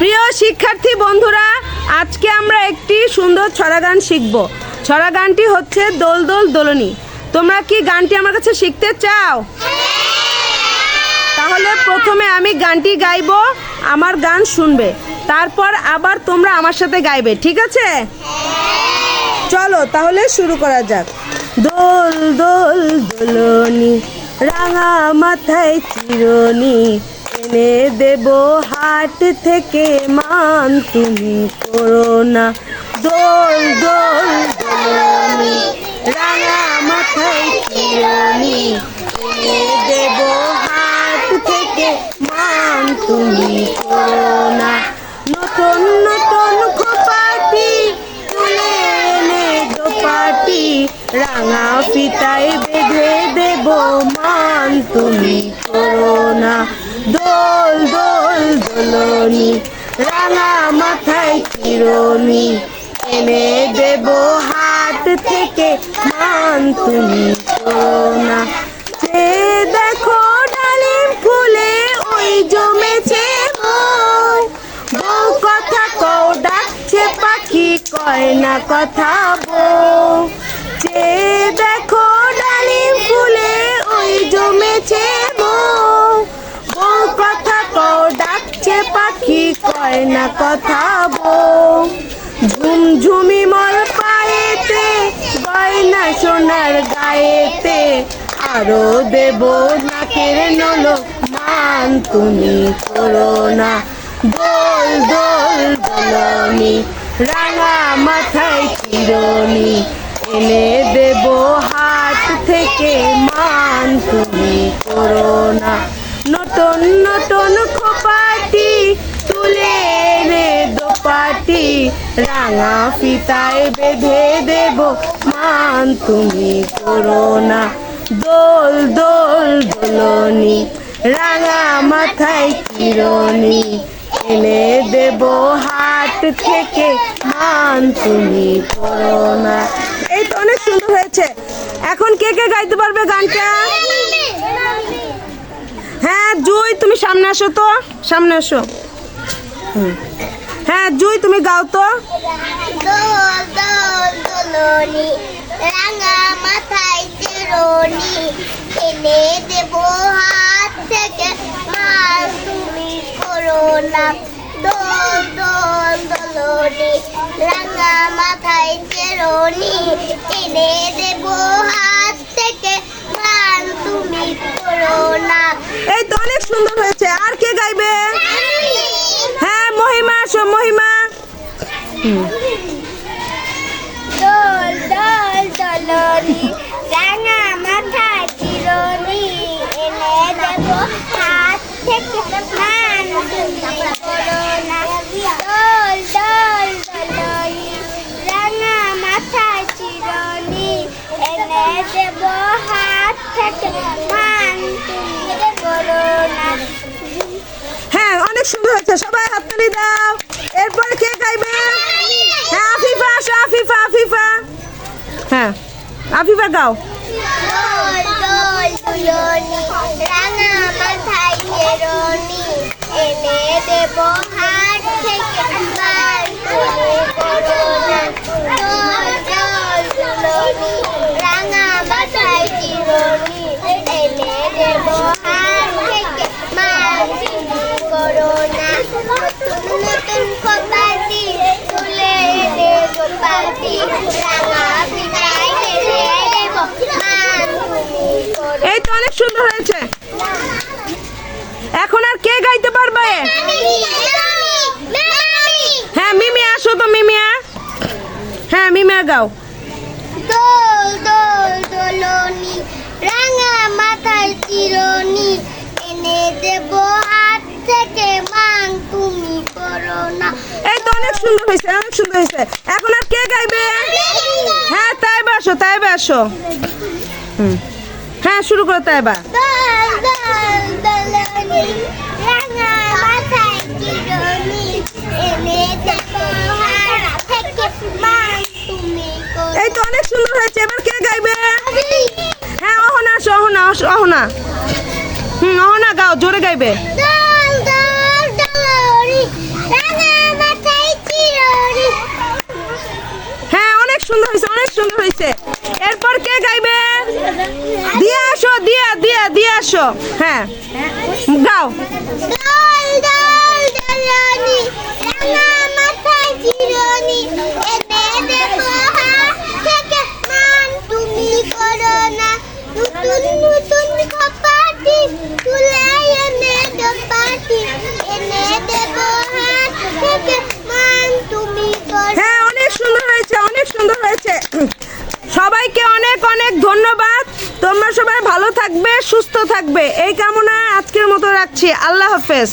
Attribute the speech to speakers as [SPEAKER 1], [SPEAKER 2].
[SPEAKER 1] প্রিয় শিক্ষার্থী বন্ধুরা, আজকে আমরা একটি সুন্দর ছড়া গান শিখব। ছড়া গানটি হচ্ছে দোল দোল দোলনি। তোমরা কি গানটি আমার কাছে শিখতে চাও? তাহলে প্রথমে আমি গানটি গাইবো, আমার গান শুনবে। তারপর আবার তোমরা আমার সাথে গাইবে, ঠিক আছে? চলো, তাহলে শুরু করা যাক। দোল দোল দোলনি, রাঙা মাথায় চিরনি এনে দেব হাট থেকে মান। তুমি করো না। দোল দোল, দোলনি। রাঙা মাথায় চিরনি এনে দেব হাট থেকে মান। তুমি করো না। নতুন নতুন খোপাটি তুলে এনে দোপাটি রাঙা ফিতায় বেঁধে দেব মান। তুমি করো না। দোল রাঙা মাথায় চিরনি, এনে দেব হাত থেকে মান তুমি সে দেখো ডালিম ফুলে, ওই জমেছে বউ কথা কও, ডাকছে পাখি, কয় না কথা বউ। যে দেখো ডালিম ফুলে, ওই জমেছে কয় না কথা বউ। ঝুমঝুমি মল পায়েতে, গয়না সোনার গায়েতে। আরও দেব নাকের নলক মান তুমি করো না। দোল দোল দোলনি রাঙা মাথায় চিরনি। এনে দেব হাত থেকে, মান তুমি করো না। নতুন নতুন খোপাটি রাঙা ফিতায় বেঁধে দেব। মান তুমি করো না। দোল দোল, দোলনি। রাঙা মাথায় চিরনি এনে দেব হাট থেকে। মান তুমি করো না। এই তো অনেক সুন্দর হয়েছে। এখন কে কে গাইতে পারবে গানটা? হ্যাঁ জুই, তুমি সামনে আসো তো। সামনে আসো। হুম। হ্যাঁ জুই, তুমি গাও তো।
[SPEAKER 2] রাঙা মাথায় চিরনি এনে দেব হাত থেকে। তুমি করো না। রাঙা মাথায় এনে দেব হাত দোলনি রাঙা মাথা চিরনি এনে দেব হাত থেকে মান তুমি করো না দোল দোল দোলনি রাঙা মাথা চিরনি এনে দেব হাত থেকে মান
[SPEAKER 1] হ্যাঁ অনেক সুন্দর হয়েছে সবাই হাততালি দাও। এরপর কে গাইবে? হ্যাঁ আফিফা আফিফা আফিফা। হ্যাঁ। আফিফা গাও
[SPEAKER 2] রাঙা মাথায় এনে দেব হাট থেকে বার করে করোনা দোল দোল দুলনি রাঙা মাথায় চিরনি এনে দেব হাট থেকে বার করোনা নতুন নতুন কপাটি তুলে দেব পাটি রাঙা পিঠায় ঢেলে দেব মান তুমি করো
[SPEAKER 1] এই তো অনেক সুন্দর হয়েছে। এখন আর কে গাইতে পারবে? হ্যাঁ মিমি আসো তো মিমিয়া। হ্যাঁ মিমিয়া গাও।
[SPEAKER 2] দোল দোল দোলনি রাঙা মাথায় চিরনি এনে দেব হাত থেকে মান তুমি করো না।
[SPEAKER 1] এই তো অনেক সুন্দর হয়েছে অনেক সুন্দর হয়েছে। এখন আর কে গাইবে? হ্যাঁ তাই বাসো তাই বাসো হুম। হ্যাঁ শুরু করো
[SPEAKER 2] তুমি করো
[SPEAKER 1] এই তো অনেক সুন্দর হয়েছে, এবার কে গাইবে? হ্যাঁ অহনা, আসো, অহনা অহনা। হুম, অহনা, গাও, জোরে গাইবে
[SPEAKER 2] দোল দোল দোলনি রাঙা
[SPEAKER 1] আসো হ্যাঁ গাও
[SPEAKER 2] দল দল দলনি রাঙা মাথায় চিরনি এনে দেবো হাত থেকে মান তুমি হ্যাঁ। গাও। নতুন নতুন কপাটি তুলে এনে দোপাটি এনে দেবো হাত থেকে মান তুমি করো
[SPEAKER 1] হ্যাঁ অনেক সুন্দর হয়েছে অনেক সুন্দর হয়েছে সবাইকে অনেক অনেক ধন্যবাদ তোমরা সবাই ভালো থাকবে সুস্থ থাকবে। এই কামনা আজকের মতো রাখছি। আল্লাহ হাফেজ।